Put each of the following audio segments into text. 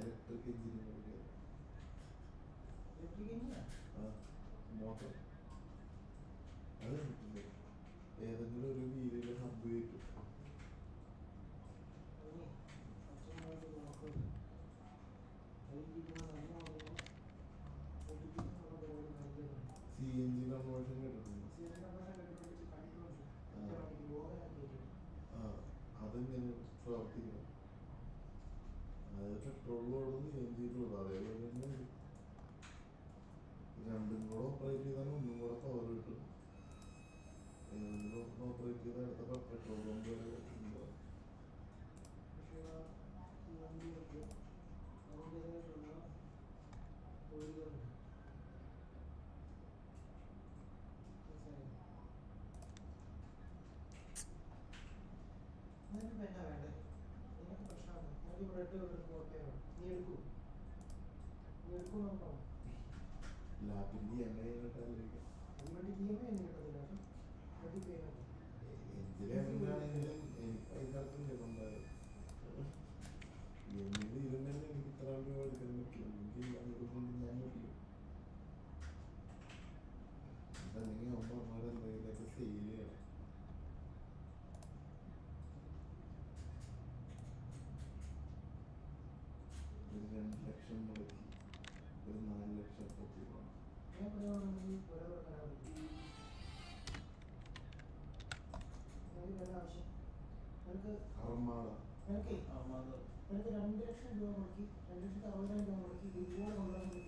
Electric engineering electric engineer motor అదే എനിക്ക് എനിക്ക് രണ്ട് ലക്ഷം രൂപ മുടക്കി രണ്ട് ലക്ഷത്തി അറുപതിനായിരം രൂപ മുടക്കി വീട്ടിലൂടെ കൊണ്ടുവരാൻ വേണ്ടി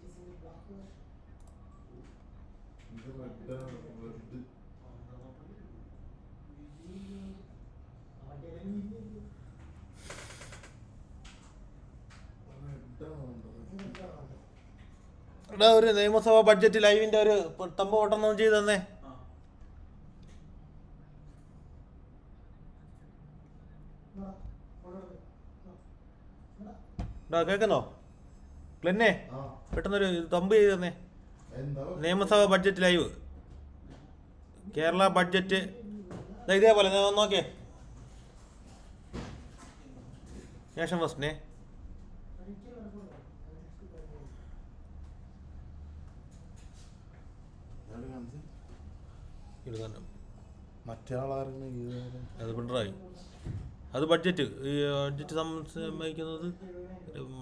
ചെസ്സിന്റെ ബ്ലാക്ക് എടാ ഒരു നിയമസഭാ ബഡ്ജറ്റ് ലൈവിന്റെ ഒരു തമ്പ് ഓട്ടം ചെയ്ത് തന്നേ. കേക്കുന്നോ ക്ലെന്നെ പെട്ടെന്നൊരു തമ്പ് ചെയ്ത് തന്നേ. നിയമസഭാ ബഡ്ജറ്റ് ലൈവ്. കേരള ബഡ്ജറ്റ്. ഇതേപോലെ നോക്കേ ശേഷം ഫസ്റ്റിനെ. അത് അത് ബഡ്ജറ്റ് ഈ ബഡ്ജറ്റ് സംബന്ധിക്കുന്നത്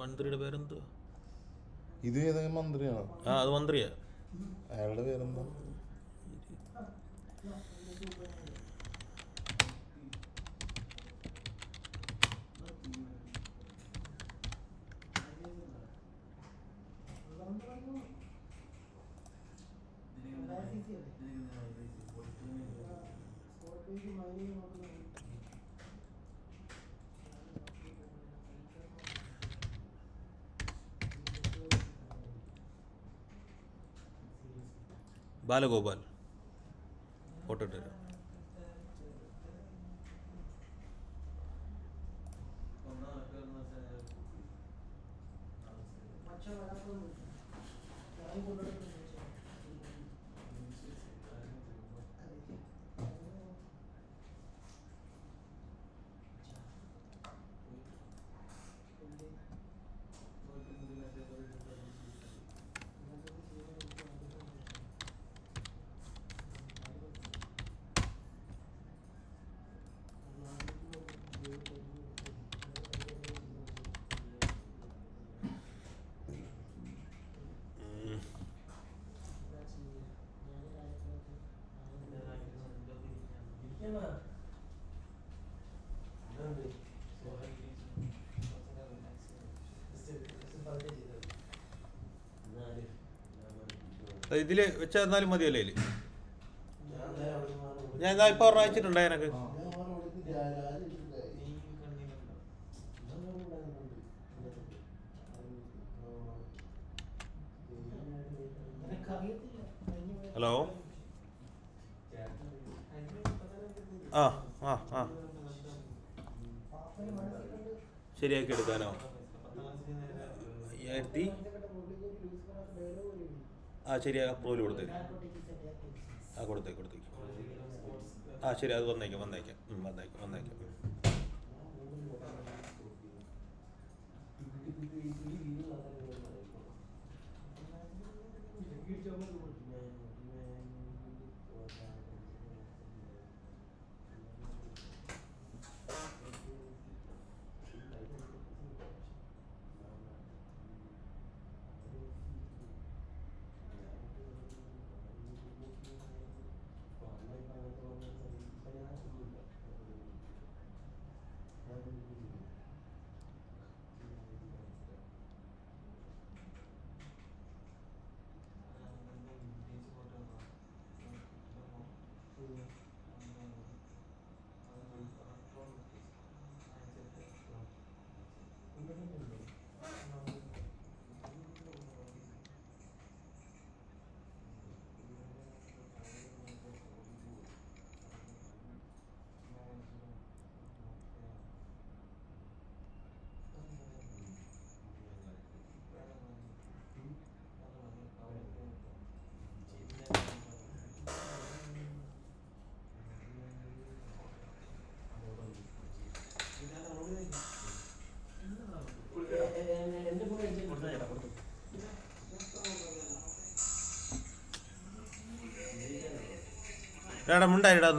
മന്ത്രിയുടെ പേരെന്തുവാ? ഇത് ഏതെങ്കിലും മന്ത്രിയാണോ? ആ അത് മന്ത്രിയാ. അയാളുടെ പേരെന്താ? ബാലഗോപാൽ ഫോട്ടോ ഇട്ടു ഇതിൽ വെച്ചാൽ മതിയല്ലേ ഞാൻ ഇപ്പൊ ഇപ്പോൾ പറഞ്ഞയച്ചിട്ടുണ്ടായി എനക്ക് ആ ശരി അപ്രൂവൽ കൊടുത്തേക്ക് ആ കൊടുത്തേക്ക് കൊടുത്തേക്ക് ആ ശരി അത് വന്നേക്കാം വന്നേക്കാം. വന്നേക്കാം വന്നേക്കാം. എടാ മുണ്ടായിടാ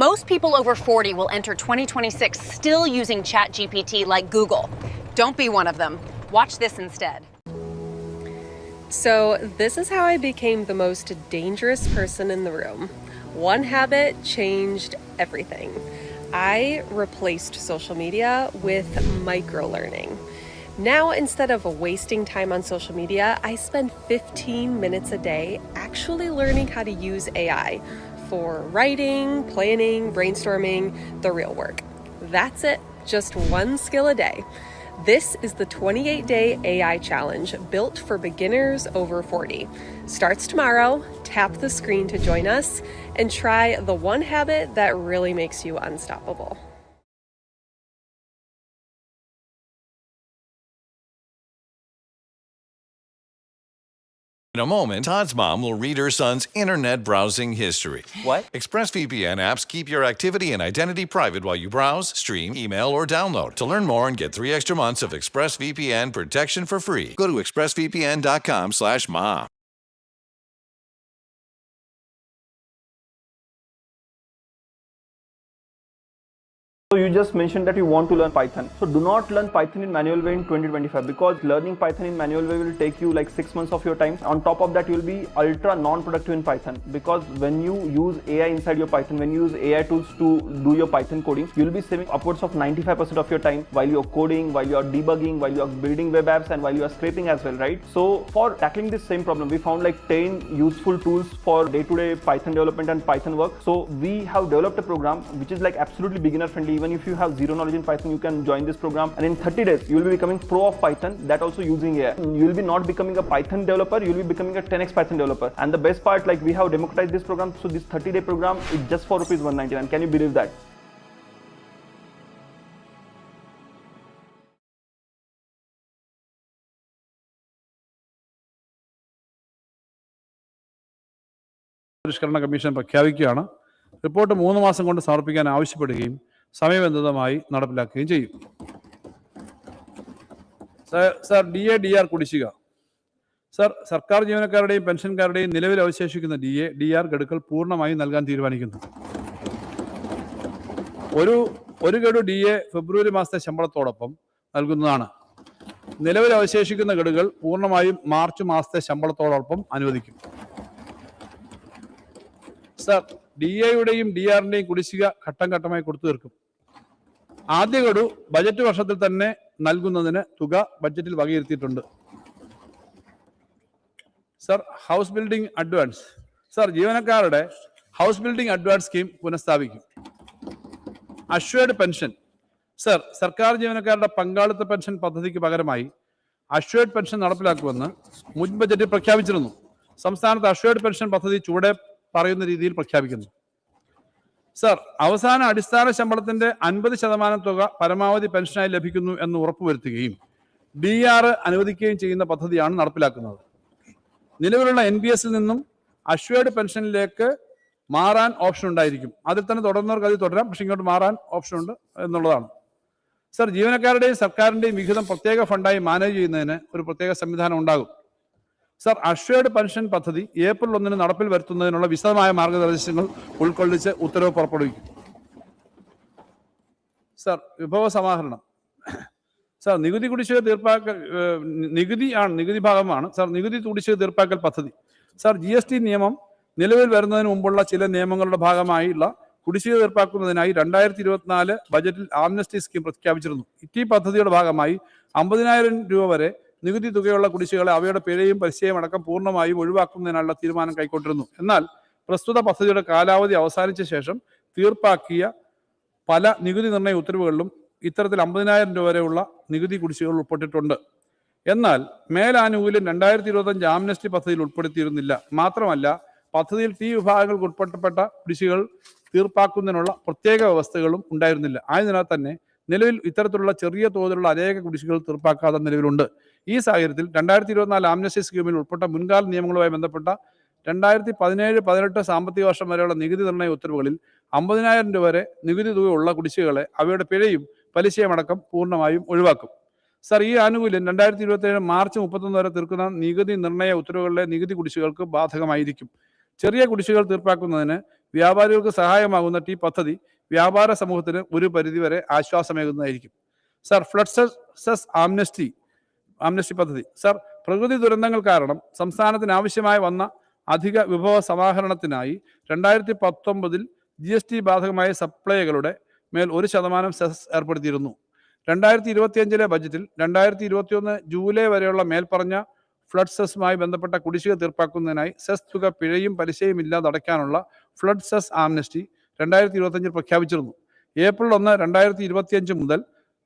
Most people over 40 will enter 2026 still using ChatGPT like Google. Don't be one of them. Watch this instead. So, this is how I became the most dangerous person in the room. One habit changed everything. I replaced social media with micro learning. Now, instead of wasting time on social media, I spend 15 minutes a day actually learning how to use AI for writing, planning, brainstorming, the real work. That's it, just one skill a day. This is the 28 day AI challenge built for beginners over 40. Starts tomorrow. Tap the screen to join us and try the one habit that really makes you unstoppable. In a moment, Todd's mom will read her son's internet browsing history. What? ExpressVPN apps keep your activity and identity private while you browse, stream, email, or download. To learn more and get three extra months of ExpressVPN protection for free, go to expressvpn.com/mom. So you just mentioned that you want to learn Python. So do not learn Python in manual way in 2025 because learning Python in manual way will take you like six months of your time. On top of that, you will be ultra non-productive in Python because when you use AI inside your Python, when you use AI tools to do your Python coding, you will be saving upwards of 95% of your time while you're coding, while you're debugging, while you're building web apps, and while you are scraping as well, right? So for tackling this same problem, we found like 10 useful tools for day-to-day Python development and Python work. So we have developed a program which is like absolutely beginner friendly even if you have zero knowledge in Python, you can join this program. And in 30 days, you will be becoming pro of Python. That also using AI. You will be not becoming a Python developer. You will be becoming a 10x Python developer. And the best part, like we have democratized this program. So this 30 day program is just for rupees 199. Can you believe that? പരിഷ്കരണ commission പ്രഖ്യാപിക്കുകയാണ് report മൂന്ന് മാസം കൊണ്ട് സമർപ്പിക്കാൻ ആവശ്യപ്പെടുകയും സമയബന്ധിതമായി നടപ്പിലാക്കുകയും ചെയ്യും. Sir- D A D R കുടിശ്ശിക. സർ സർക്കാർ ജീവനക്കാരുടെയും പെൻഷൻകാരുടെയും നിലവിൽ അവശേഷിക്കുന്ന ഡി എ ഡി ആർ ഗഡുക്കൾ പൂർണമായും നൽകാൻ തീരുമാനിക്കുന്നു. ഒരു ഒരു ഗഡു ഡി എ ഫെബ്രുവരി മാസത്തെ ശമ്പളത്തോടൊപ്പം നൽകുന്നതാണ്. നിലവിൽ അവശേഷിക്കുന്ന ഗഡുകൾ പൂർണമായും മാർച്ച് മാസത്തെ ശമ്പളത്തോടൊപ്പം അനുവദിക്കും. സർ ഡി എയുടെയും ഡി ആറിന്റെയും കുടിശ്ശിക ഘട്ടം ഘട്ടമായി കൊടുത്തു തീർക്കും. ആദ്യ ഗഡു ബജറ്റ് വർഷത്തിൽ തന്നെ നൽകുന്നതിന് തുക ബജറ്റിൽ വകയിരുത്തിയിട്ടുണ്ട്. Sir house building advance. Sir ജീവനക്കാരുടെ house building advance scheme പുനഃസ്ഥാപിക്കും. Assured pension. Sir സർക്കാർ ജീവനക്കാരുടെ പങ്കാളിത്ത പെൻഷൻ പദ്ധതിക്ക് പകരമായി അഷ്വേർഡ് പെൻഷൻ നടപ്പിലാക്കുമെന്ന് മുൻ ബജറ്റിൽ പ്രഖ്യാപിച്ചിരുന്നു. സംസ്ഥാനത്ത് അഷ്വേർഡ് പെൻഷൻ പദ്ധതി ചുവടെ പറയുന്ന രീതിയിൽ പ്രഖ്യാപിക്കുന്നു. സർ അവസാന അടിസ്ഥാന ശമ്പളത്തിന്റെ അൻപത് ശതമാനം തുക പരമാവധി പെൻഷനായി ലഭിക്കുന്നു എന്ന് ഉറപ്പുവരുത്തുകയും ഡി ആർ അനുവദിക്കുകയും ചെയ്യുന്ന പദ്ധതിയാണ് നടപ്പിലാക്കുന്നത്. നിലവിലുള്ള എൻ ബി എസിൽ നിന്നും അഷ്വേർഡ് പെൻഷനിലേക്ക് മാറാൻ ഓപ്ഷൻ ഉണ്ടായിരിക്കും. അതിൽ തന്നെ തുടർന്നവർക്ക് അത് തുടരാം പക്ഷെ ഇങ്ങോട്ട് മാറാൻ ഓപ്ഷൻ ഉണ്ട് എന്നുള്ളതാണ്. സർ ജീവനക്കാരുടെയും സർക്കാരിന്റെയും വിഹിതം പ്രത്യേക ഫണ്ടായി മാനേജ് ചെയ്യുന്നതിന് ഒരു പ്രത്യേക സംവിധാനം ഉണ്ടാകും. സർ അഷ്വേർഡ് പെൻഷൻ പദ്ധതി ഏപ്രിൽ ഒന്നിന് നടപ്പിൽ വരുത്തുന്നതിനുള്ള വിശദമായ മാർഗനിർദ്ദേശങ്ങൾ ഉൾക്കൊള്ളിച്ച് ഉത്തരവ് പുറപ്പെടുവിക്കും. സർ വിഭവ സമാഹരണം. സർ നികുതി കുടിശ്ശിക തീർപ്പാക്കൽ നികുതി ആണ് നികുതി ഭാഗമാണ്. സർ നികുതി കുടിശ്ശിക തീർപ്പാക്കൽ പദ്ധതി. സർ ജി എസ് ടി നിയമം നിലവിൽ വരുന്നതിന് മുമ്പുള്ള ചില നിയമങ്ങളുടെ ഭാഗമായുള്ള കുടിശ്ശിക തീർപ്പാക്കുന്നതിനായി രണ്ടായിരത്തി ഇരുപത്തിനാല് ബജറ്റിൽ ആംനസ്റ്റി സ്കീം പ്രഖ്യാപിച്ചിരുന്നു. ഇറ്റി പദ്ധതിയുടെ ഭാഗമായി അമ്പതിനായിരം രൂപ വരെ നികുതി തുകയുള്ള കുടിശ്ശികളെ അവയുടെ പിഴയും പലിശയും അടക്കം പൂർണമായും ഒഴിവാക്കുന്നതിനുള്ള തീരുമാനം കൈക്കൊണ്ടിരുന്നു. എന്നാൽ പ്രസ്തുത പദ്ധതിയുടെ കാലാവധി അവസാനിച്ച ശേഷം തീർപ്പാക്കിയ പല നികുതി നിർണയ ഉത്തരവുകളിലും ഇത്തരത്തിൽ അമ്പതിനായിരം രൂപ വരെയുള്ള നികുതി കുടിശ്ശികൾ ഉൾപ്പെട്ടിട്ടുണ്ട്. എന്നാൽ മേലാനുകൂല്യം രണ്ടായിരത്തി ഇരുപത്തഞ്ച് ആംനസ്റ്റി പദ്ധതിയിൽ ഉൾപ്പെടുത്തിയിരുന്നില്ല. മാത്രമല്ല പദ്ധതിയിൽ തീ വിഭാഗങ്ങൾക്ക് ഉൾപ്പെട്ടപ്പെട്ട കുടിശ്ശികൾ തീർപ്പാക്കുന്നതിനുള്ള പ്രത്യേക വ്യവസ്ഥകളും ഉണ്ടായിരുന്നില്ല. ആയതിനാൽ തന്നെ നിലവിൽ ഇത്തരത്തിലുള്ള ചെറിയ തോതിലുള്ള അനേക കുടിശ്ശികൾ തീർപ്പാക്കാതെ നിലവിലുണ്ട്. ഈ സാഹചര്യത്തിൽ രണ്ടായിരത്തി ഇരുപത്തിനാല് ആംനസ്റ്റി സ്കീമിൽ ഉൾപ്പെട്ട മുൻകാല നിയമങ്ങളുമായി ബന്ധപ്പെട്ട രണ്ടായിരത്തി പതിനേഴ് പതിനെട്ട് സാമ്പത്തിക വർഷം വരെയുള്ള നികുതി നിർണയ ഉത്തരവുകളിൽ അമ്പതിനായിരം രൂപ വരെ നികുതി തുകയുള്ള കുടിശ്ശികളെ അവയുടെ പിഴയും പലിശയുമടക്കം പൂർണമായും ഒഴിവാക്കും. സർ ഈ ആനുകൂല്യം രണ്ടായിരത്തി ഇരുപത്തി ഏഴ് മാർച്ച് മുപ്പത്തൊന്ന് വരെ തീർക്കുന്ന നികുതി നിർണയ ഉത്തരവുകളിലെ നികുതി കുടിശ്ശികൾക്ക് ബാധകമായിരിക്കും. ചെറിയ കുടിശ്ശികൾ തീർപ്പാക്കുന്നതിന് വ്യാപാരികൾക്ക് സഹായമാകുന്ന ടി പദ്ധതി വ്യാപാര സമൂഹത്തിന് ഒരു പരിധിവരെ ആശ്വാസമേകുന്നതായിരിക്കും. Sir flood cess amnesty amnesty പദ്ധതി. സർ പ്രകൃതി ദുരന്തങ്ങൾ കാരണം സംസ്ഥാനത്തിന് ആവശ്യമായി വന്ന അധിക വിഭവ സമാഹരണത്തിനായി രണ്ടായിരത്തി പത്തൊമ്പതിൽ ജി എസ് ടി ബാധകമായ സപ്ലൈകളുടെ മേൽ ഒരു ശതമാനം സെസ് ഏർപ്പെടുത്തിയിരുന്നു. രണ്ടായിരത്തി ഇരുപത്തിയഞ്ചിലെ ബജറ്റിൽ രണ്ടായിരത്തി ഇരുപത്തിയൊന്ന് ജൂലൈ വരെയുള്ള മേൽപ്പറഞ്ഞ ഫ്ലഡ് സെസ്സുമായി ബന്ധപ്പെട്ട കുടിശ്ശിക തീർപ്പാക്കുന്നതിനായി സെസ് തുക പിഴയും പലിശയും ഇല്ലാതെ അടയ്ക്കാനുള്ള ഫ്ലഡ് സെസ് ആംനസ്റ്റി രണ്ടായിരത്തി ഇരുപത്തിയഞ്ചിൽ പ്രഖ്യാപിച്ചിരുന്നു. ഏപ്രിൽ ഒന്ന് രണ്ടായിരത്തി ഇരുപത്തിയഞ്ച് മുതൽ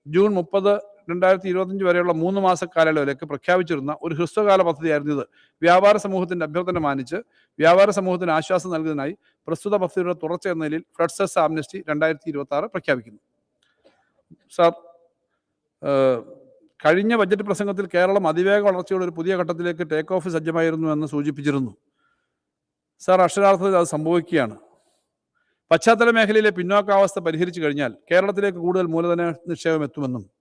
ജൂൺ മുപ്പത് രണ്ടായിരത്തി ഇരുപത്തിയഞ്ച് വരെയുള്ള മൂന്ന് മാസ കാലയളവിലേക്ക് പ്രഖ്യാപിച്ചിരുന്ന ഒരു ഹ്രസ്വകാല പദ്ധതിയായിരുന്നു ഇത്. വ്യാപാര സമൂഹത്തിന്റെ അഭ്യർത്ഥന മാനിച്ച് വ്യാപാര സമൂഹത്തിന് ആശ്വാസം നൽകുന്നതിനായി പ്രസ്തുത പദ്ധതിയുടെ തുടർച്ച എന്ന നിലയിൽ ഫ്ലഡ്സസ് ആംനസ്റ്റി രണ്ടായിരത്തി ഇരുപത്തി ആറ് പ്രഖ്യാപിക്കുന്നു. സാർ കഴിഞ്ഞ ബജറ്റ് പ്രസംഗത്തിൽ കേരളം അതിവേഗ വളർച്ചയുടെ ഒരു പുതിയ ഘട്ടത്തിലേക്ക് ടേക്ക് ഓഫ് സജ്ജമായിരുന്നു എന്ന് സൂചിപ്പിച്ചിരുന്നു. സാർ അക്ഷരാർത്ഥത്തിൽ അത് സംഭവിക്കുകയാണ്. പശ്ചാത്തല മേഖലയിലെ പിന്നോക്കാവസ്ഥ പരിഹരിച്ചു കഴിഞ്ഞാൽ കേരളത്തിലേക്ക് കൂടുതൽ മൂലധന നിക്ഷേപം എത്തുമെന്നും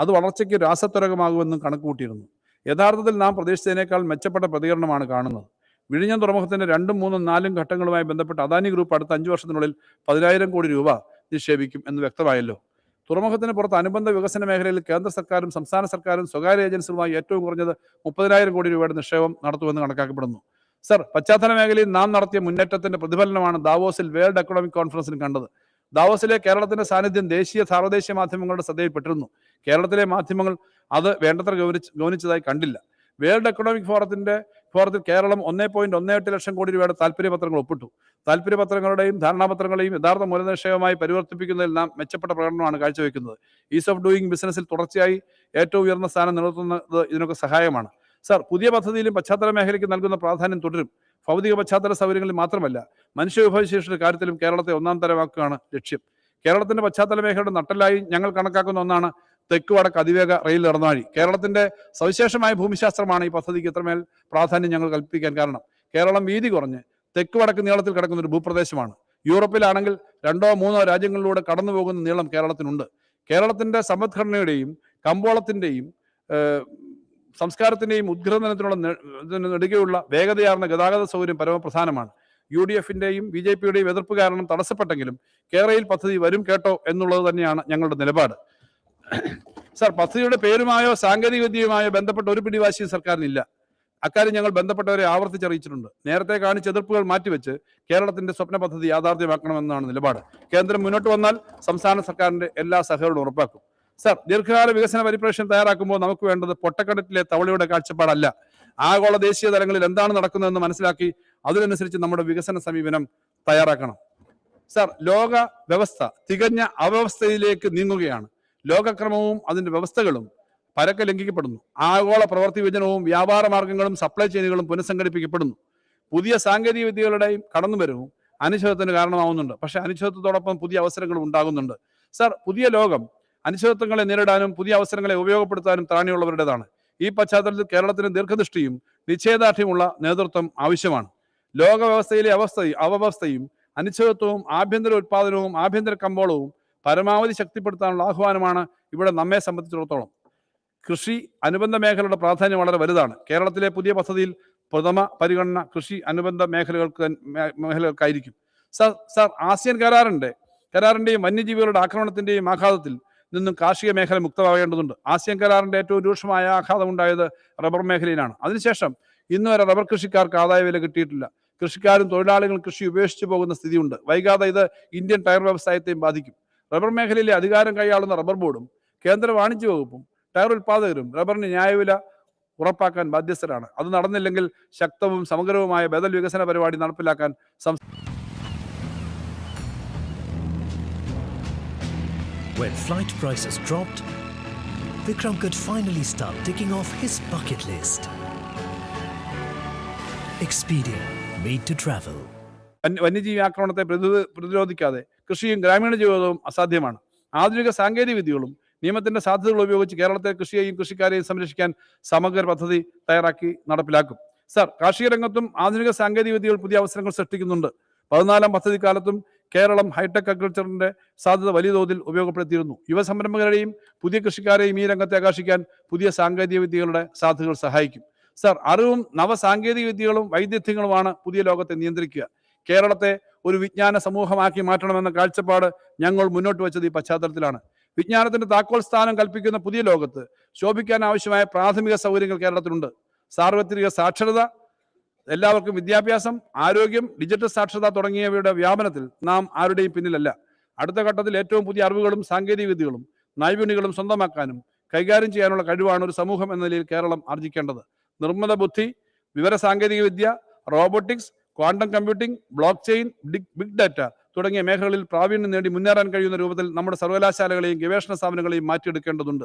അത് വളർച്ചയ്ക്ക് രാസത്വരകമാകുമെന്നും കണക്കുകൂട്ടിയിരുന്നു. യഥാർത്ഥത്തിൽ നാം പ്രതീക്ഷിച്ചതിനേക്കാൾ മെച്ചപ്പെട്ട പ്രതികരണമാണ് കാണുന്നത്. വിഴിഞ്ഞം തുറമുഖത്തിന്റെ രണ്ടും മൂന്നും നാലും ഘട്ടങ്ങളുമായി ബന്ധപ്പെട്ട് അദാനി ഗ്രൂപ്പ് അടുത്ത അഞ്ചു വർഷത്തിനുള്ളിൽ പതിനായിരം കോടി രൂപ നിക്ഷേപിക്കും എന്ന് വ്യക്തമായല്ലോ. തുറമുഖത്തിന് പുറത്ത് അനുബന്ധ വികസന മേഖലയിൽ കേന്ദ്ര സർക്കാരും സംസ്ഥാന സർക്കാരും സ്വകാര്യ ഏജൻസികളുമായി ഏറ്റവും കുറഞ്ഞത് മുപ്പതിനായിരം കോടി രൂപയുടെ നിക്ഷേപം നടത്തുമെന്ന് കണക്കാക്കപ്പെടുന്നു. സർ പശ്ചാത്തല മേഖലയിൽ നാം നടത്തിയ മുന്നേറ്റത്തിന്റെ പ്രതിഫലനമാണ് ദാവോസിൽ വേൾഡ് എക്കണോമിക് കോൺഫറൻസിൽ കണ്ടത്. ദാവോസിലെ കേരളത്തിന്റെ സാന്നിധ്യം ദേശീയ സാർവദേശീയ മാധ്യമങ്ങളുടെ ശ്രദ്ധയിൽപ്പെട്ടിരുന്നു. കേരളത്തിലെ മാധ്യമങ്ങൾ അത് വേണ്ടത്ര ഗൗനിച്ച് ഗൗനിച്ചതായി കണ്ടില്ല. വേൾഡ് എക്കണോമിക് ഫോറത്തിന്റെ ഫോറത്തിൽ കേരളം ഒന്നേ പോയിന്റ് ഒന്നേ എട്ട് ലക്ഷം കോടി രൂപയുടെ താല്പര്യപത്രങ്ങൾ ഒപ്പിട്ടു. താല്പര്യപത്രങ്ങളുടെയും ധാരണാപത്രങ്ങളെയും യഥാർത്ഥ മൂലനിക്ഷേപമായി പരിവർത്തിപ്പിക്കുന്നതിൽ നാം മെച്ചപ്പെട്ട പ്രകടനമാണ് കാഴ്ചവെക്കുന്നത്. ഈസ് ഓഫ് ഡൂയിങ് ബിസിനസ്സിൽ തുടർച്ചയായി ഏറ്റവും ഉയർന്ന സ്ഥാനം നിലനിർത്തുന്നത് ഇതിനൊക്കെ സഹായമാണ്. സാർ പുതിയ പദ്ധതിയിലും പശ്ചാത്തല മേഖലയ്ക്ക് നൽകുന്ന പ്രാധാന്യം തുടരും. ഭൗതിക പശ്ചാത്തല സൗകര്യങ്ങളിൽ മാത്രമല്ല മനുഷ്യ വിഭവശേഷിയുടെ കാര്യത്തിലും കേരളത്തെ ഒന്നാം തരമാക്കുകയാണ് ലക്ഷ്യം. കേരളത്തിന്റെ പശ്ചാത്തല മേഖലയുടെ നട്ടലായി ഞങ്ങൾ കണക്കാക്കുന്ന ഒന്നാണ് തെക്ക് വടക്ക് അതിവേഗ റെയിൽ ഇടനാഴി. കേരളത്തിന്റെ സവിശേഷമായ ഭൂമിശാസ്ത്രമാണ് ഈ പദ്ധതിക്ക് ഇത്രമേൽ പ്രാധാന്യം ഞങ്ങൾ കൽപ്പിക്കാൻ കാരണം. കേരളം വീതി കുറഞ്ഞ് തെക്ക് വടക്ക് നീളത്തിൽ കിടക്കുന്ന ഒരു ഭൂപ്രദേശമാണ്. യൂറോപ്പിലാണെങ്കിൽ രണ്ടോ മൂന്നോ രാജ്യങ്ങളിലൂടെ കടന്നു പോകുന്ന നീളം കേരളത്തിനുണ്ട്. കേരളത്തിന്റെ സമ്പദ്ഘടനയുടെയും കമ്പോളത്തിന്റെയും സംസ്കാരത്തിന്റെയും ഉദ്ഗ്രഥനത്തിനുള്ള നെടുകെയുള്ള വേഗതയാർന്ന ഗതാഗത സൗകര്യം പരമപ്രധാനമാണ്. യു ഡി എഫിന്റെയും ബി ജെ പിയുടെയും എതിർപ്പ് കാരണം തടസ്സപ്പെട്ടെങ്കിലും കേരളയിൽ പദ്ധതി വരും കേട്ടോ എന്നുള്ളത് തന്നെയാണ് ഞങ്ങളുടെ നിലപാട്. സാർ പദ്ധതിയുടെ പേരുമായോ സാങ്കേതിക വിദ്യയുമായോ ബന്ധപ്പെട്ട ഒരു പിടിവാശിയും സർക്കാരിനില്ല. അക്കാര്യം ഞങ്ങൾ ബന്ധപ്പെട്ടവരെ ആവർത്തിച്ചറിയിച്ചിട്ടുണ്ട്. നേരത്തെ കാണിച്ച എതിർപ്പുകൾ മാറ്റിവെച്ച് കേരളത്തിന്റെ സ്വപ്ന പദ്ധതി യാഥാർത്ഥ്യമാക്കണമെന്നാണ് നിലപാട്. കേന്ദ്രം മുന്നോട്ട് വന്നാൽ സംസ്ഥാന സർക്കാരിന്റെ എല്ലാ സഹകരണവും ഉറപ്പാക്കും. സാർ ദീർഘകാല വികസന പരിപ്രേക്ഷ്യം തയ്യാറാക്കുമ്പോൾ നമുക്ക് വേണ്ടത് പൊട്ടക്കടറ്റിലെ തവളയുടെ കാഴ്ചപ്പാടല്ല. ആഗോള ദേശീയ തലങ്ങളിൽ എന്താണ് നടക്കുന്നതെന്ന് മനസ്സിലാക്കി അതിനനുസരിച്ച് നമ്മുടെ വികസന സമീപനം തയ്യാറാക്കണം. സാർ ലോക വ്യവസ്ഥ തികഞ്ഞ അവ്യവസ്ഥയിലേക്ക് നീങ്ങുകയാണ്. ലോകക്രമവും അതിന്റെ വ്യവസ്ഥകളും പരക്കെ ലംഘിക്കപ്പെടുന്നു. ആഗോള പ്രവൃത്തി വിഭജനവും വ്യാപാര മാർഗങ്ങളും സപ്ലൈ ചെയിനുകളും പുനഃസംഘടിപ്പിക്കപ്പെടുന്നു. പുതിയ സാങ്കേതിക വിദ്യകളുടെയും കടന്നുവരവും അനിശ്ചിതത്വത്തിന് കാരണമാവുന്നുണ്ട്. പക്ഷെ അനിശ്ചിതത്വത്തോടൊപ്പം പുതിയ അവസരങ്ങളും ഉണ്ടാകുന്നുണ്ട്. സാർ പുതിയ ലോകം അനിശ്ചിതത്വങ്ങളെ നേരിടാനും പുതിയ അവസരങ്ങളെ ഉപയോഗപ്പെടുത്താനും ത്രാണിയുള്ളവരുടേതാണ്. ഈ പശ്ചാത്തലത്തിൽ കേരളത്തിന് ദീർഘദൃഷ്ടിയും നിശ്ചയദാർഢ്യമുള്ള നേതൃത്വം ആവശ്യമാണ്. ലോക വ്യവസ്ഥയിലെ അവസ്ഥയും അവവസ്ഥയും അനിശ്ചിതത്വവും ആഭ്യന്തര ഉത്പാദനവും ആഭ്യന്തര കമ്പോളവും പരമാവധി ശക്തിപ്പെടുത്താനുള്ള ആഹ്വാനമാണ് ഇവിടെ നമ്മെ സംബന്ധിച്ചിടത്തോളം. കൃഷി അനുബന്ധ മേഖലയുടെ പ്രാധാന്യം വളരെ വലുതാണ്. കേരളത്തിലെ പുതിയ പദ്ധതിയിൽ പ്രഥമ പരിഗണന കൃഷി അനുബന്ധ മേഖലകൾക്ക് മേഖലകൾക്കായിരിക്കും. സാർ സാർ ആസിയൻ കരാറിന്റെ കരാറിന്റെയും വന്യജീവികളുടെ ആക്രമണത്തിന്റെയും ആഘാതത്തിൽ നിന്നും കാർഷിക മേഖല മുക്തമാകേണ്ടതുണ്ട്. ആസിയൻ കരാറിന്റെ ഏറ്റവും രൂക്ഷമായ ആഘാതം ഉണ്ടായത് റബ്ബർ മേഖലയിലാണ്. അതിനുശേഷം ഇന്ന് വരെ റബ്ബർ കൃഷിക്കാർക്ക് ആദായ വില കിട്ടിയിട്ടില്ല. കൃഷിക്കാരും തൊഴിലാളികളും കൃഷി ഉപേക്ഷിച്ചു പോകുന്ന സ്ഥിതിയുണ്ട്. വൈകാതെ ഇത് ഇന്ത്യൻ ടയർ വ്യവസായത്തെയും ബാധിക്കും. റബ്ബർ മേഖലയിലെ അധികാരം കൈയാളുന്ന റബ്ബർ ബോർഡും കേന്ദ്ര വാണിജ്യ വകുപ്പും ടയർ ഉൽപ്പാദകരും റബ്ബറിന് ന്യായവില ഉറപ്പാക്കാൻ ബാധ്യസ്ഥരാണ് അത് നടന്നില്ലെങ്കിൽ ശക്തവും സമഗ്രവുമായ ബദൽ വികസന പരിപാടി നടപ്പിലാക്കാൻ സംസ്ഥാന When flight prices dropped, Vikram could finally start ticking off his bucket list. Expedia, made to travel. വന്യജീവി ആക്രമണത്തെ പ്രതിരോധിക്കാതെ കൃഷിയും ഗ്രാമീണ ജീവിതവും അസാധ്യമാണ്. ആധുനിക സാങ്കേതിക വിദ്യകളും നിയമത്തിന്റെ സാധ്യതകൾ ഉപയോഗിച്ച് കേരളത്തെ കൃഷിയെയും കൃഷിക്കാരെയും സംരക്ഷിക്കാൻ സമഗ്ര പദ്ധതി തയ്യാറാക്കി നടപ്പിലാക്കും. സർ കാർഷിക രംഗത്തും ആധുനിക സാങ്കേതിക വിദ്യകൾ പുതിയ അവസരങ്ങൾ സൃഷ്ടിക്കുന്നുണ്ട്. പതിനാലാം പദ്ധതി കാലത്തും കേരളം ഹൈടെക് അഗ്രികൾച്ചറിന്റെ സാധ്യത വലിയ തോതിൽ ഉപയോഗപ്പെടുത്തിയിരുന്നു. യുവ സംരംഭകരുടെയും പുതിയ കൃഷിക്കാരെയും ഈ രംഗത്തെ ആകർഷിക്കാൻ പുതിയ സാങ്കേതിക വിദ്യകളുടെ സാധ്യതകൾ സഹായിക്കും. സർ അറിവും നവസാങ്കേതിക വിദ്യകളും വൈദഗ്ധ്യങ്ങളുമാണ് പുതിയ ലോകത്തെ നിയന്ത്രിക്കുക. കേരളത്തെ ഒരു വിജ്ഞാന സമൂഹമാക്കി മാറ്റണമെന്ന കാഴ്ചപ്പാട് ഞങ്ങൾ മുന്നോട്ട് വെച്ചത് ഈ പശ്ചാത്തലത്തിലാണ്. വിജ്ഞാനത്തിന്റെ താക്കോൽ സ്ഥാനം കൽപ്പിക്കുന്ന പുതിയ ലോകത്ത് ശോഭിക്കാൻ ആവശ്യമായ പ്രാഥമിക സൗകര്യങ്ങൾ കേരളത്തിലുണ്ട്. സാർവത്രിക സാക്ഷരത എല്ലാവർക്കും വിദ്യാഭ്യാസം ആരോഗ്യം ഡിജിറ്റൽ സാക്ഷരത തുടങ്ങിയവയുടെ വ്യാപനത്തിൽ നാം ആരുടെയും പിന്നിലല്ല. അടുത്ത ഘട്ടത്തിൽ ഏറ്റവും പുതിയ അറിവുകളും സാങ്കേതിക വിദ്യകളും നൈപുണ്യങ്ങളും സ്വന്തമാക്കാനും കൈകാര്യം ചെയ്യാനുള്ള കഴിവാണ് ഒരു സമൂഹം എന്ന നിലയിൽ കേരളം ആർജിക്കേണ്ടത്. നിർമ്മിത ബുദ്ധി വിവര സാങ്കേതിക വിദ്യ robotics quantum computing block chain big data തുടങ്ങിയ മേഖലകളിൽ പ്രാവീണ്യം നേടി മുന്നേറാൻ കഴിയുന്ന രൂപത്തിൽ നമ്മുടെ സർവകലാശാലകളെയും ഗവേഷണ സ്ഥാപനങ്ങളെയും മാറ്റിയെടുക്കേണ്ടതുണ്ട്.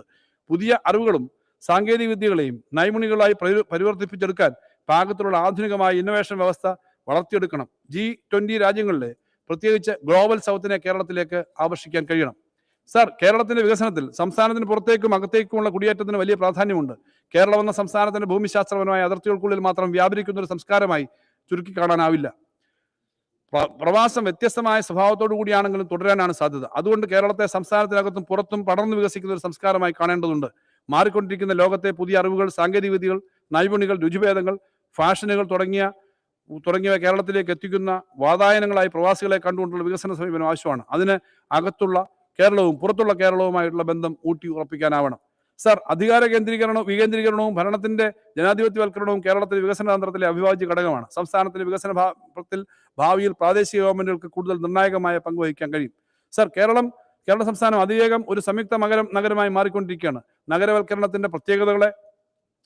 പുതിയ അറിവുകളും സാങ്കേതിക വിദ്യകളെയും നൈപുണികളായി പരിവർത്തിപ്പിച്ചെടുക്കാൻ പാകത്തിലുള്ള ആധുനികമായ ഇന്നോവേഷൻ വ്യവസ്ഥ വളർത്തിയെടുക്കണം. ജി ട്വന്റി രാജ്യങ്ങളിലെ പ്രത്യേകിച്ച് ഗ്ലോബൽ സൗത്തിനെ കേരളത്തിലേക്ക് ആകർഷിക്കാൻ കഴിയണം. സാർ കേരളത്തിന്റെ വികസനത്തിൽ സംസ്ഥാനത്തിന് പുറത്തേക്കും അകത്തേക്കുമുള്ള കുടിയേറ്റത്തിന് വലിയ പ്രാധാന്യമുണ്ട്. കേരളം എന്ന സംസ്ഥാനത്തിന്റെ ഭൂമിശാസ്ത്രപരമായ അതിർത്തികൾക്കുള്ളിൽ മാത്രം വ്യാപരിക്കുന്ന ഒരു സംസ്കാരമായി ചുരുക്കി കാണാനാവില്ല പ്രവാസം വ്യത്യസ്തമായ സ്വഭാവത്തോടു കൂടിയാണെങ്കിലും തുടരാനാണ് സാധ്യത. അതുകൊണ്ട് കേരളത്തെ സംസ്ഥാനത്തിനകത്തും പുറത്തും പടർന്നു വികസിക്കുന്ന ഒരു സംസ്കാരമായി കാണേണ്ടതുണ്ട്. മാറിക്കൊണ്ടിരിക്കുന്ന ലോകത്തെ പുതിയ അറിവുകൾ സാങ്കേതിക വിദ്യകൾ നൈപുണികൾ രുചിഭേദങ്ങൾ ഫാഷനുകൾ തുടങ്ങിയ തുടങ്ങിയവ കേരളത്തിലേക്ക് എത്തിക്കുന്ന വാതായനങ്ങളായി പ്രവാസികളെ കണ്ടുകൊണ്ടുള്ള വികസന സമീപനം ആവശ്യമാണ്. അതിന് അകത്തുള്ള കേരളവും പുറത്തുള്ള കേരളവുമായിട്ടുള്ള ബന്ധം ഊട്ടി ഉറപ്പിക്കാനാവണം. സർ അധികാര കേന്ദ്രീകരണവും വികേന്ദ്രീകരണവും ഭരണത്തിന്റെ ജനാധിപത്യവൽക്കരണവും കേരളത്തിലെ വികസന തന്ത്രത്തിലെ അവിഭാജ്യ ഘടകമാണ്. സംസ്ഥാനത്തിന്റെ വികസന ഭാഗത്തിൽ ഭാവിയിൽ പ്രാദേശിക ഗവൺമെന്റുകൾക്ക് കൂടുതൽ നിർണായകമായ പങ്ക് വഹിക്കാൻ കഴിയും. സർ കേരളം കേരള സംസ്ഥാനം അതിവേഗം ഒരു സംയുക്ത നഗരം നഗരമായി മാറിക്കൊണ്ടിരിക്കുകയാണ്. നഗരവൽക്കരണത്തിന്റെ പ്രത്യേകതകളെ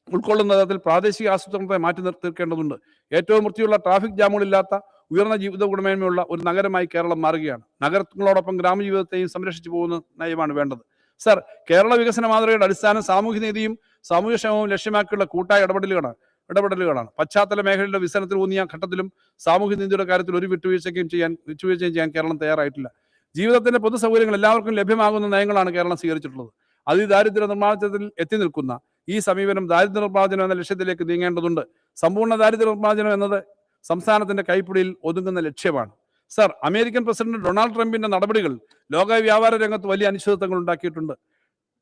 ഉൾക്കൊള്ളുന്ന തരത്തിൽ പ്രാദേശിക ആസൂത്രണത്തെ മാറ്റി നിർത്തിക്കേണ്ടതുണ്ട് ഏറ്റവും വൃത്തിയുള്ള ട്രാഫിക് ജാമുകളില്ലാത്ത ഉയർന്ന ജീവിത ഗുണമേന്മയുള്ള ഒരു നഗരമായി കേരളം മാറുകയാണ്. നഗരങ്ങളോടൊപ്പം ഗ്രാമജീവിതത്തെയും സംരക്ഷിച്ചു പോകുന്ന നയമാണ് വേണ്ടത്. സർ കേരള വികസന മാതൃകയുടെ അടിസ്ഥാനം സാമൂഹ്യനീതിയും സാമൂഹ്യക്ഷേമവും ലക്ഷ്യമാക്കിയുള്ള കൂട്ടായ ഇടപെടലുകളാണ്. ഇടപെടലുകളാണ്. പശ്ചാത്തല മേഖലയുടെ വികസനത്തിൽ ഊന്നിയ ഘട്ടത്തിലും സാമൂഹ്യനീതിയുടെ കാര്യത്തിൽ ഒരു വിട്ടുവീഴ്ചയ്ക്കും ചെയ്യാൻ വിട്ടുവീഴ്ചയും ചെയ്യാൻ കേരളം തയ്യാറായിട്ടില്ല. ജീവിതത്തിന്റെ പൊതു സൗകര്യങ്ങൾ എല്ലാവർക്കും ലഭ്യമാകുന്ന നയങ്ങളാണ് കേരളം സ്വീകരിച്ചിട്ടുള്ളത്. അതിദാരിദ്ര്യ നിർമ്മാർജനത്തിൽ എത്തി നിൽക്കുന്ന ഈ സമീപനം ദാരിദ്ര്യ നിർമ്മാർജനം എന്ന ലക്ഷ്യത്തിലേക്ക് നീങ്ങേണ്ടതുണ്ട്. സമ്പൂർണ ദാരിദ്ര്യ നിർമ്മാർജനം എന്നത് സംസ്ഥാനത്തിന്റെ കൈപ്പിടിയിൽ ഒതുങ്ങുന്ന ലക്ഷ്യമാണ്. സർ അമേരിക്കൻ പ്രസിഡന്റ് ഡൊണാൾഡ് ട്രംപിന്റെ നടപടികൾ ലോക വ്യാപാര രംഗത്ത് വലിയ അനിശ്ചിതത്വങ്ങൾ ഉണ്ടാക്കിയിട്ടുണ്ട്.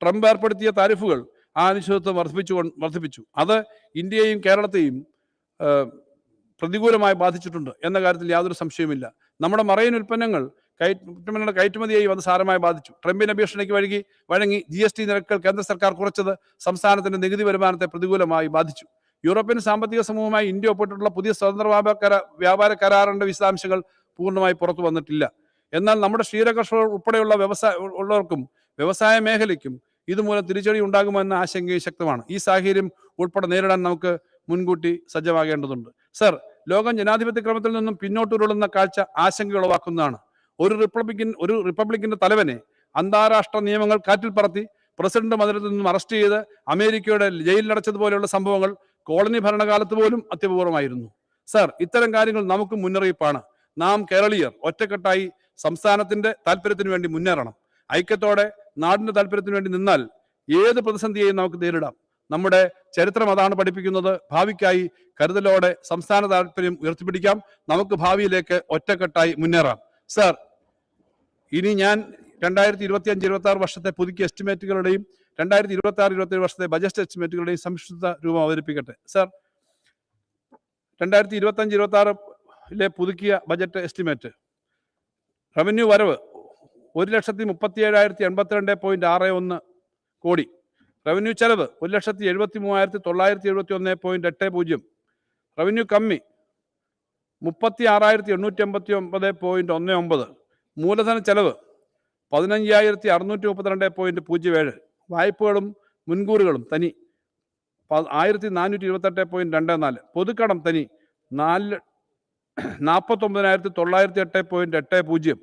ട്രംപ് ഏർപ്പെടുത്തിയ താരിഫുകൾ ആ അനിശ്ചിതത്വം വർദ്ധിപ്പിച്ചു വർദ്ധിപ്പിച്ചു. അത് ഇന്ത്യയെയും കേരളത്തെയും പ്രതികൂലമായി ബാധിച്ചിട്ടുണ്ട് എന്ന കാര്യത്തിൽ യാതൊരു സംശയവുമില്ല. നമ്മുടെ മറൈൻ ഉൽപ്പന്നങ്ങൾ കയറ്റുമതിയുടെ കയറ്റുമതിയെയും അത് സാരമായി ബാധിച്ചു. ട്രംപിന്റെ ഭീഷണിക്ക് വഴങ്ങി വഴങ്ങി ജി എസ് ടി നിരക്കുകൾ കേന്ദ്ര സർക്കാർ കുറച്ചത് സംസ്ഥാനത്തിന്റെ നികുതി വരുമാനത്തെ പ്രതികൂലമായി ബാധിച്ചു. യൂറോപ്യൻ സാമ്പത്തിക സമൂഹമായി ഇന്ത്യ ഒപ്പിട്ടുള്ള പുതിയ സ്വതന്ത്ര വ്യാപാര കരാറിന്റെ വിശദാംശങ്ങൾ പൂർണമായി പുറത്തു വന്നിട്ടില്ല. എന്നാൽ നമ്മുടെ ക്ഷീരകർഷകർ ഉൾപ്പെടെയുള്ള വ്യവസായ ഉള്ളവർക്കും വ്യവസായ മേഖലയ്ക്കും ഇതുമൂലം തിരിച്ചടി ഉണ്ടാകുമെന്ന ആശങ്കയും ശക്തമാണ്. ഈ സാഹചര്യം ഉൾപ്പെടെ നേരിടാൻ നമുക്ക് മുൻകൂട്ടി സജ്ജമാകേണ്ടതുണ്ട്. സർ ലോകം ജനാധിപത്യ ക്രമത്തിൽ നിന്നും പിന്നോട്ടുരുളുന്ന കാഴ്ച ആശങ്ക ഉളവാക്കുന്നതാണ്. ഒരു റിപ്പബ്ലിക്കൻ ഒരു റിപ്പബ്ലിക്കിന്റെ തലവനെ അന്താരാഷ്ട്ര നിയമങ്ങൾ കാറ്റിൽ പറത്തി പ്രസിഡന്റ് മന്ദിരത്തിൽ നിന്നും അറസ്റ്റ് ചെയ്ത് അമേരിക്കയുടെ ജയിലിലടച്ചതുപോലെയുള്ള സംഭവങ്ങൾ കോളനി ഭരണകാലത്ത് പോലും അത്യപൂർവമായിരുന്നു. സർ ഇത്തരം കാര്യങ്ങൾ നമുക്ക് മുന്നറിയിപ്പാണ്. നാം കേരളീയർ ഒറ്റക്കെട്ടായി സംസ്ഥാനത്തിന്റെ താല്പര്യത്തിന് വേണ്ടി മുന്നേറണം. ഐക്യത്തോടെ നാടിന്റെ താല്പര്യത്തിന് വേണ്ടി നിന്നാൽ ഏത് പ്രതിസന്ധിയെയും നമുക്ക് നേരിടാം. നമ്മുടെ ചരിത്രം അതാണ് പഠിപ്പിക്കുന്നത്. ഭാവിക്കായി കരുതലോടെ സംസ്ഥാന താല്പര്യം ഉയർത്തിപ്പിടിക്കാം. നമുക്ക് ഭാവിയിലേക്ക് ഒറ്റക്കെട്ടായി മുന്നേറാം. സർ ഇനി ഞാൻ രണ്ടായിരത്തി ഇരുപത്തി അഞ്ച് ഇരുപത്തി ആറ് വർഷത്തെ പുതുക്കിയ എസ്റ്റിമേറ്റുകളുടെയും രണ്ടായിരത്തി ഇരുപത്തി ആറ് ഇരുപത്തി ഏഴ് വർഷത്തെ ബജറ്റ് എസ്റ്റിമേറ്റുകളുടെയും സംക്ഷിപ്ത രൂപം അവതരിപ്പിക്കട്ടെ. സർ രണ്ടായിരത്തി ഇരുപത്തി അഞ്ച് ഇരുപത്തി ആറിലെ പുതുക്കിയ ബജറ്റ് എസ്റ്റിമേറ്റ്. റവന്യൂ വരവ് ഒരു ലക്ഷത്തി മുപ്പത്തി ഏഴായിരത്തി എൺപത്തിരണ്ട് പോയിന്റ് ആറ് ഒന്ന് കോടി. റവന്യൂ ചെലവ് ഒരു ലക്ഷത്തി എഴുപത്തി മൂവായിരത്തി തൊള്ളായിരത്തി എഴുപത്തി ഒന്ന് പോയിന്റ് എട്ട് പൂജ്യം. റവന്യൂ കമ്മി മുപ്പത്തി ആറായിരത്തി എണ്ണൂറ്റി എൺപത്തി ഒമ്പത് പോയിന്റ് ഒന്ന് ഒമ്പത്. മൂലധന ചെലവ് പതിനഞ്ചായിരത്തി അറുന്നൂറ്റി മുപ്പത്തിരണ്ട് പോയിന്റ് പൂജ്യം ഏഴ്. വായ്പകളും മുൻകൂറുകളും തനി ആയിരത്തി നാനൂറ്റി ഇരുപത്തെട്ട് പോയിന്റ് രണ്ട് നാല്. പൊതുക്കടം തനി നാല് നാൽപ്പത്തൊമ്പതിനായിരത്തി തൊള്ളായിരത്തി എട്ട് പോയിന്റ് എട്ട് പൂജ്യം.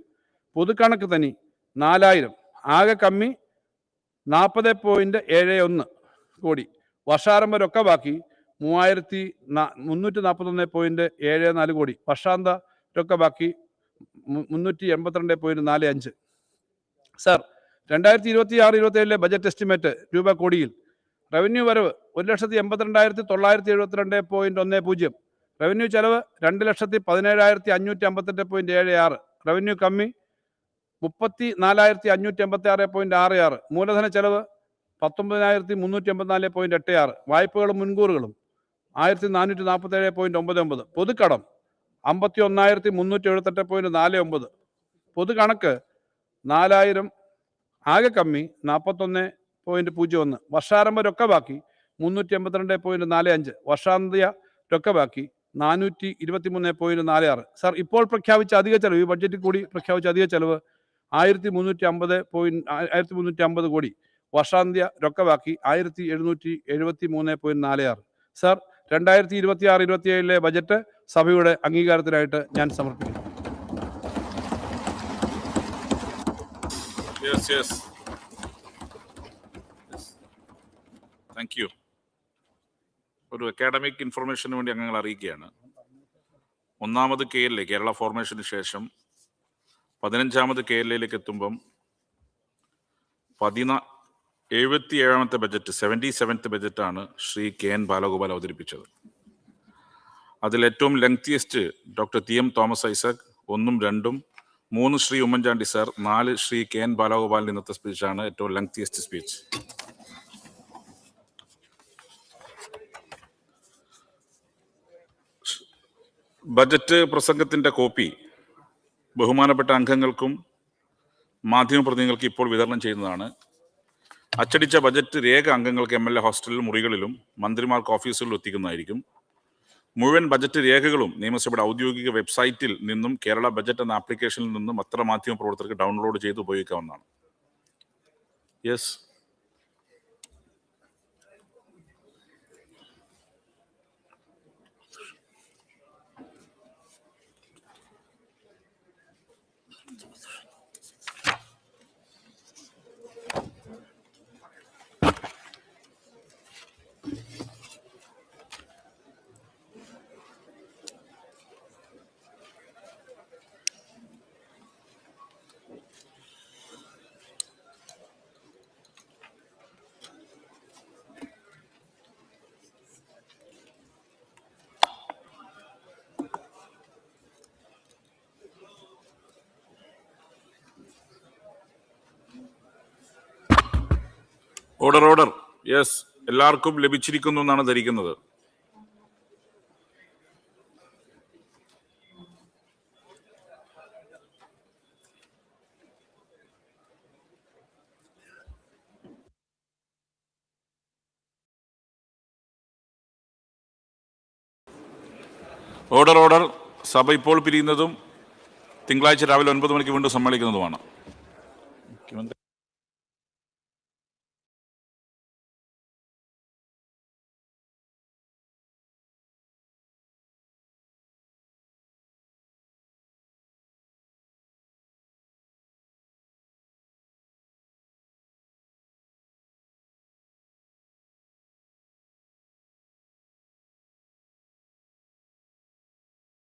പൊതുക്കണക്ക് തനി നാലായിരം. ആകെ കമ്മി നാൽപ്പത് പോയിന്റ് ഏഴ് ഒന്ന് കോടി. വർഷാരംഭ രൊക്ക ബാക്കി മൂവായിരത്തി മുന്നൂറ്റി നാൽപ്പത്തൊന്ന് പോയിന്റ് ഏഴ് നാല് കോടി. വർഷാന്ത രൊക്ക ബാക്കി മുന്നൂറ്റി എൺപത്തിരണ്ട് പോയിന്റ് നാല് അഞ്ച്. സർ രണ്ടായിരത്തി ഇരുപത്തി ആറ് ഇരുപത്തി ഏഴിലെ ബജറ്റ് എസ്റ്റിമേറ്റ് രൂപ കോടിയിൽ. റവന്യൂ വരവ് ഒരു ലക്ഷത്തി എൺപത്തിരണ്ടായിരത്തി തൊള്ളായിരത്തി എഴുപത്തിരണ്ട് പോയിന്റ് ഒന്ന് പൂജ്യം. റവന്യൂ ചെലവ് രണ്ട് ലക്ഷത്തി പതിനേഴായിരത്തി അഞ്ഞൂറ്റി അമ്പത്തെട്ട് പോയിന്റ് ഏഴ് ആറ്. റവന്യൂ കമ്മി മുപ്പത്തി നാലായിരത്തി അഞ്ഞൂറ്റി അമ്പത്തി ആറ് പോയിന്റ് ആറ്. ആറ് മൂലധന ചെലവ് പത്തൊമ്പതിനായിരത്തി മുന്നൂറ്റി അമ്പത്തിനാല് പോയിന്റ് എട്ട് ആറ്. വായ്പകളും മുൻകൂറുകളും ആയിരത്തി നാനൂറ്റി നാൽപ്പത്തി ഏഴ് പോയിന്റ് ഒമ്പത് ഒമ്പത്. പൊതുക്കടം അമ്പത്തി ഒന്നായിരത്തി മുന്നൂറ്റി എഴുപത്തെട്ട് പോയിന്റ് നാല് ഒമ്പത്. പൊതുകണക്ക് നാലായിരം ആകെ കമ്മി നാൽപ്പത്തൊന്ന് പോയിന്റ് പൂജ്യം ഒന്ന്. വർഷാരംഭ രൊക്ക ബാക്കി മുന്നൂറ്റി എൺപത്തിരണ്ട് പോയിന്റ് നാല് അഞ്ച്. വർഷാന്ത്യ രൊക്ക ബാക്കി നാനൂറ്റി ഇരുപത്തി മൂന്ന് പോയിന്റ് നാല് ആറ്. സാർ ഇപ്പോൾ പ്രഖ്യാപിച്ച അധിക ചെലവ് ഈ ബഡ്ജറ്റിൽ കൂടി പ്രഖ്യാപിച്ച അധിക ചെലവ് ആയിരത്തി മുന്നൂറ്റി അമ്പത് പോയിന്റ് ആയിരത്തി മുന്നൂറ്റി അമ്പത് കോടി. വർഷാന്ത്യ രൊക്ക ബാക്കി ആയിരത്തി എഴുന്നൂറ്റി എഴുപത്തി മൂന്ന് പോയിന്റ് നാല് ആറ്. സാർ രണ്ടായിരത്തി ഇരുപത്തി ആറ് ഇരുപത്തി ഏഴിലെ ബജറ്റ് സഭയുടെ അംഗീകാരത്തിനായിട്ട് ഞാൻ സമർപ്പിക്കുന്നു. താങ്ക് യു ഒരു അക്കാഡമിക് ഇൻഫർമേഷന് വേണ്ടി അംഗങ്ങൾ അറിയിക്കുകയാണ്. ഒന്നാമത് കെ എൽ എ കേരള ഫോർമേഷന് ശേഷം പതിനഞ്ചാമത് കെ എൽ എയിലേക്ക് എത്തുമ്പം പതിനാ എഴുപത്തി ഏഴാമത്തെ ബജറ്റ് സെവന്റി സെവൻത്ത് ബജറ്റാണ് ശ്രീ കെ എൻ ബാലഗോപാൽ അവതരിപ്പിച്ചത്. അതിൽ ഏറ്റവും lengthiest doctor T M Thomas Isaac ഒന്നും രണ്ടും മൂന്ന് ശ്രീ ഉമ്മൻചാണ്ടി സാർ നാല് ശ്രീ കെ എൻ ബാലഗോപാലിന്റെ ഇന്നത്തെ സ്പീച്ചാണ് ഏറ്റവും ലെങ്തിയസ്റ്റ് സ്പീച്ച് ബജറ്റ് പ്രസംഗത്തിന്റെ കോപ്പി ബഹുമാനപ്പെട്ട അംഗങ്ങൾക്കും മാധ്യമപ്രതിനിധികൾക്കും ഇപ്പോൾ വിതരണം ചെയ്യുന്നതാണ്. അച്ചടിച്ച ബജറ്റ് രേഖ അംഗങ്ങൾക്ക് എം എൽ എ ഹോസ്റ്റലിൽ മുറികളിലും മന്ത്രിമാർക്ക് ഓഫീസുകളിലും എത്തിക്കുന്നതായിരിക്കും. മുഴുവൻ ബജറ്റ് രേഖകളും നിയമസഭയുടെ ഔദ്യോഗിക വെബ്സൈറ്റിൽ നിന്നും കേരള ബജറ്റ് എന്ന ആപ്ലിക്കേഷനിൽ നിന്നും അത്ര മാധ്യമ പ്രവർത്തകർക്ക് ഡൗൺലോഡ് ചെയ്ത് ഉപയോഗിക്കാവുന്നതാണ്. യെസ് ഓർഡർ ഓർഡർ യെസ് എല്ലാവർക്കും ലഭിച്ചിരിക്കുന്നു എന്നാണ് ധരിക്കുന്നത്. ഓർഡർ ഓർഡർ സഭ ഇപ്പോൾ പിരിയുന്നതും തിങ്കളാഴ്ച രാവിലെ ഒൻപത് മണിക്ക് വീണ്ടും സമ്മേളിക്കുന്നതുമാണ്. മുഖ്യമന്ത്രി